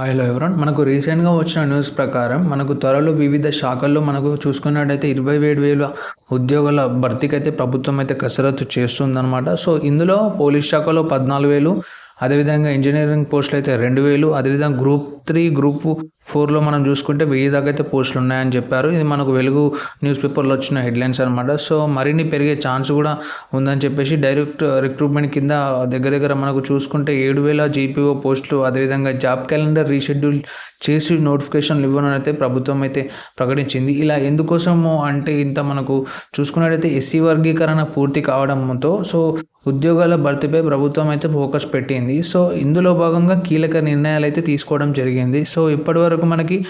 Hello ఎవరన్ మనకు రీసెంట్గా వచ్చిన న్యూస్ ప్రకారం మనకు త్వరలో వివిధ శాఖల్లో మనకు చూసుకున్నట్టయితే ఇరవై ఏడు వేల ఉద్యోగాల భర్తీకి అయితే ప్రభుత్వం అయితే కసరత్తు చేస్తుందన్నమాట. సో ఇందులో పోలీస్ శాఖలో పద్నాలుగు వేలు అదేవిధంగా ఇంజనీరింగ్ పోస్టులు అయితే రెండు వేలు అదేవిధంగా గ్రూప్ త్రీ గ్రూప్ ఫోర్లో మనం చూసుకుంటే వెయ్యి దాకా అయితే పోస్టులు ఉన్నాయని చెప్పారు. ఇది మనకు వెలుగు న్యూస్ పేపర్లో వచ్చిన హెడ్లైన్స్ అనమాట సో మరిన్ని పెరిగే ఛాన్స్ కూడా ఉందని చెప్పేసి డైరెక్ట్ రిక్రూట్మెంట్ కింద దగ్గర దగ్గర మనకు చూసుకుంటే ఏడు వేల జీపీఓ పోస్టులు అదేవిధంగా జాబ్ క్యాలెండర్ రీషెడ్యూల్ చేసి నోటిఫికేషన్లు ఇవ్వనని అయితే ప్రభుత్వం అయితే ప్రకటించింది. ఇలా ఎందుకోసము అంటే ఇంత మనకు చూసుకున్నట్టయితే ఎస్సీ వర్గీకరణ పూర్తి కావడంతో సో ఉద్యోగాల భర్తీపై ప్రభుత్వం అయితే ఫోకస్ పెట్టింది. సో ఇందులో భాగంగా కీలక నిర్ణయాలు అయితే తీసుకోవడం జరిగింది. సో ఇప్పటి వరకు మనకి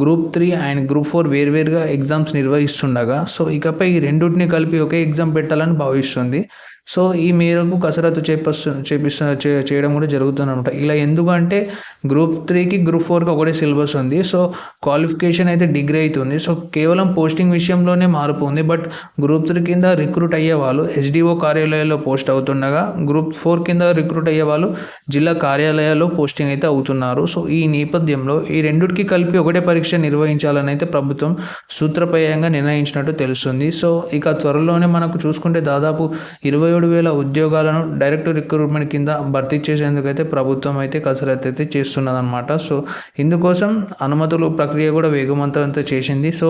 group three and group four వేర్వేరుగా ఎగ్జామ్స్ నిర్వహిస్తుండగా సో ఇకపై ఈ రెండింటిని కలిపి ఒకే ఎగ్జామ్ పెట్టాలని భావిస్తుంది. సో ఈ మేరకు కసరత్తు చేపస్తు చేపిస్తు చే- చేయడం కూడా జరుగుతుంది అనమాట ఇలా ఎందుకంటే గ్రూప్ త్రీకి గ్రూప్ ఫోర్కి ఒకటే సిలబస్ ఉంది. సో క్వాలిఫికేషన్ అయితే డిగ్రీ అవుతుంది సో కేవలం పోస్టింగ్ విషయంలోనే మార్పు ఉంది బట్ గ్రూప్ త్రీ కింద రిక్రూట్ అయ్యే వాళ్ళు హెచ్డిఓ కార్యాలయాల్లో పోస్ట్ అవుతుండగా గ్రూప్ ఫోర్ కింద రిక్రూట్ అయ్యే వాళ్ళు జిల్లా కార్యాలయాల్లో పోస్టింగ్ అయితే అవుతున్నారు. సో ఈ నేపథ్యంలో ఈ రెండుకి కలిపి ఒకటే పరీక్ష నిర్వహించాలని అయితే ప్రభుత్వం సూత్రప్రాయంగా నిర్ణయించినట్టు తెలుస్తుంది. సో ఇక త్వరలోనే మనకు చూసుకుంటే దాదాపు ఇరవై ఏడు వేల ఉద్యోగాలను డైరెక్ట్ రిక్రూట్మెంట్ కింద భర్తీ చేసేందుకైతే ప్రభుత్వం అయితే కసరత్తు అయితే చేస్తున్నదన్నమాట. సో ఇందుకోసం అనుమతులు ప్రక్రియ కూడా వేగవంతంతో చేసింది. సో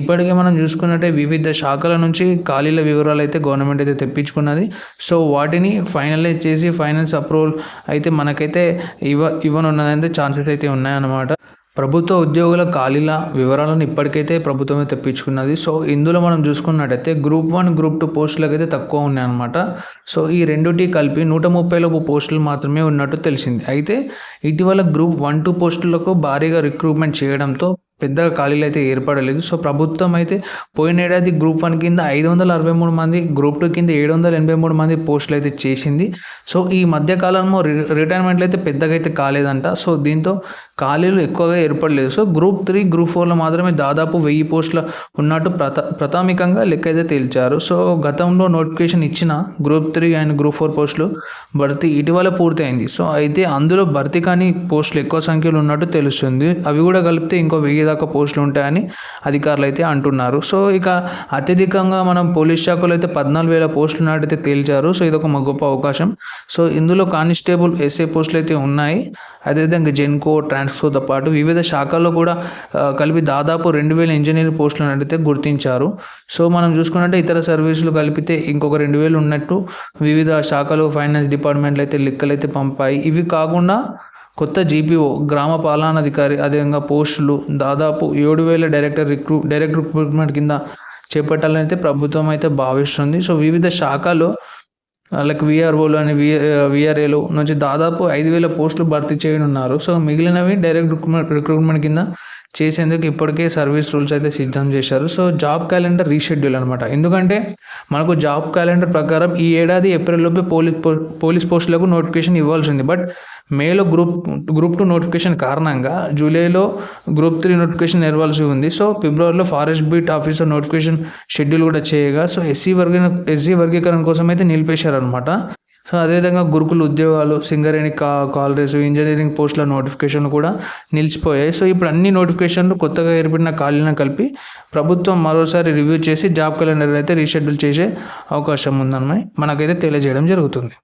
ఇప్పటికే మనం చూసుకున్నట్టే వివిధ శాఖల నుంచి ఖాళీల వివరాలు అయితే గవర్నమెంట్ అయితే తెప్పించుకున్నది. సో వాటిని ఫైనలైజ్ చేసి ఫైనాన్స్ అప్రూవల్ అయితే మనకైతే ఇవ్వ ఇవ్వనున్నదైతే ఛాన్సెస్ అయితే ఉన్నాయన్నమాట. ప్రభుత్వ ఉద్యోగుల ఖాళీల వివరాలను ఇప్పటికైతే ప్రభుత్వమే తెప్పించుకున్నది. సో ఇందులో మనం చూసుకున్నట్టయితే గ్రూప్ వన్ గ్రూప్ టూ పోస్టులకైతే తక్కువ ఉన్నాయన్నమాట. సో ఈ రెండుటి కలిపి నూట ముప్పై లోపు పోస్టులు మాత్రమే ఉన్నట్టు తెలిసింది. అయితే ఇటీవల గ్రూప్ వన్ టూ పోస్టులకు భారీగా రిక్రూట్మెంట్ చేయడంతో పెద్దగా ఖాళీలు అయితే ఏర్పడలేదు. సో ప్రభుత్వం అయితే పోయిన ఏడాది గ్రూప్ వన్ కింద ఐదు వందల అరవై మూడు మంది గ్రూప్ టూ కింద ఏడు వందల ఎనభై మూడు మంది పోస్టులు అయితే చేసింది. సో ఈ మధ్య కాలంలో రి రిటైర్మెంట్లు అయితే పెద్దగా అయితే కాలేదంట. సో దీంతో ఖాళీలు ఎక్కువగా ఏర్పడలేదు. సో గ్రూప్ త్రీ గ్రూప్ ఫోర్లో మాత్రమే దాదాపు వెయ్యి పోస్టులు ఉన్నట్టు ప్రత ప్రాథమికంగా లెక్క అయితే తేల్చారు. సో గతంలో నోటిఫికేషన్ ఇచ్చిన group three and group four పోస్టులు భర్తీ ఇటీవల పూర్తయింది. సో అయితే అందులో భర్తీ కానీ పోస్టులు ఎక్కువ సంఖ్యలో ఉన్నట్టు తెలుస్తుంది. అవి కూడా కలిపితే ఇంకో వెయ్యి దాకా పోస్టులు ఉంటాయని అధికారులు అయితే అంటున్నారు. సో ఇక అత్యధికంగా మనం పోలీస్ శాఖలో అయితే పద్నాలుగు వేల పోస్టులు ఉన్నట్టయితే తేల్చారు. సో ఇది ఒక గొప్ప అవకాశం. సో ఇందులో కానిస్టేబుల్ ఎస్ఏ పోస్టులు అయితే ఉన్నాయి. అదేవిధంగా జెన్కో ట్రాన్స్పోర్ట్తో పాటు వివిధ శాఖల్లో కూడా కలిపి దాదాపు రెండు వేల ఇంజనీరింగ్ పోస్టులు ఉన్నట్టయితే గుర్తించారు. సో మనం చూసుకున్నట్టే ఇతర సర్వీసులు కలిపితే ఇంకొక రెండు వేలు ఉన్నట్టు వివిధ శాఖలు ఫైనాన్స్ డిపార్ట్మెంట్లు అయితే లెక్కలు అయితే పంపాయి. ఇవి కాకుండా కొత్త జీపీఓ గ్రామ పాలనాధికారి అదేవిధంగా పోస్టులు దాదాపు ఏడు వేల డైరెక్టర్ రిక్రూ డైరెక్ట్ రిక్రూట్మెంట్ కింద చేపట్టాలని అయితే ప్రభుత్వం అయితే భావిస్తుంది. సో వివిధ శాఖలు లైక్ విఆర్ఓలు అని వి విఆర్ఏలు నుంచి దాదాపు ఐదు వేల పోస్టులు భర్తీ చేయనున్నారు. సో మిగిలినవి డైరెక్ట్ రిక్రూట్మెంట్ రిక్రూట్మెంట్ కింద చేసేందుకు ఇప్పటికే సర్వీస్ రూల్స్ అయితే సిద్ధం చేశారు. సో జాబ్ క్యాలెండర్ రీషెడ్యూల్ అనమాట ఎందుకంటే మనకు జాబ్ క్యాలెండర్ ప్రకారం ఈ ఏడాది ఏప్రిల్లోపే పోలీస్ పోలీస్ పోస్టులకు నోటిఫికేషన్ ఇవ్వాల్సింది. బట్ మేలో గ్రూప్ గ్రూప్ టూ నోటిఫికేషన్ కారణంగా జూలైలో గ్రూప్ త్రీ నోటిఫికేషన్ ఇవ్వాల్సి ఉంది. సో ఫిబ్రవరిలో forest beat officer notification schedule కూడా చేయగా సో ఎస్సీ వర్గీ ఎస్సీ వర్గీకరణ కోసం అయితే నిలిపేశారనమాట సో అదేవిధంగా గురుకుల ఉద్యోగాలు సింగరేణి కా కాలరీస్ ఇంజనీరింగ్ పోస్టుల నోటిఫికేషన్ కూడా నిలిచిపోయాయి. సో ఇప్పుడు అన్ని నోటిఫికేషన్లు కొత్తగా ఏర్పడిన ఖాళీలను కలిపి ప్రభుత్వం మరోసారి రివ్యూ చేసి జాబ్ క్యాలెండర్ అయితే రీషెడ్యూల్ చేసే అవకాశం ఉందన్నమాట. మనకైతే తెలియజేయడం జరుగుతుంది.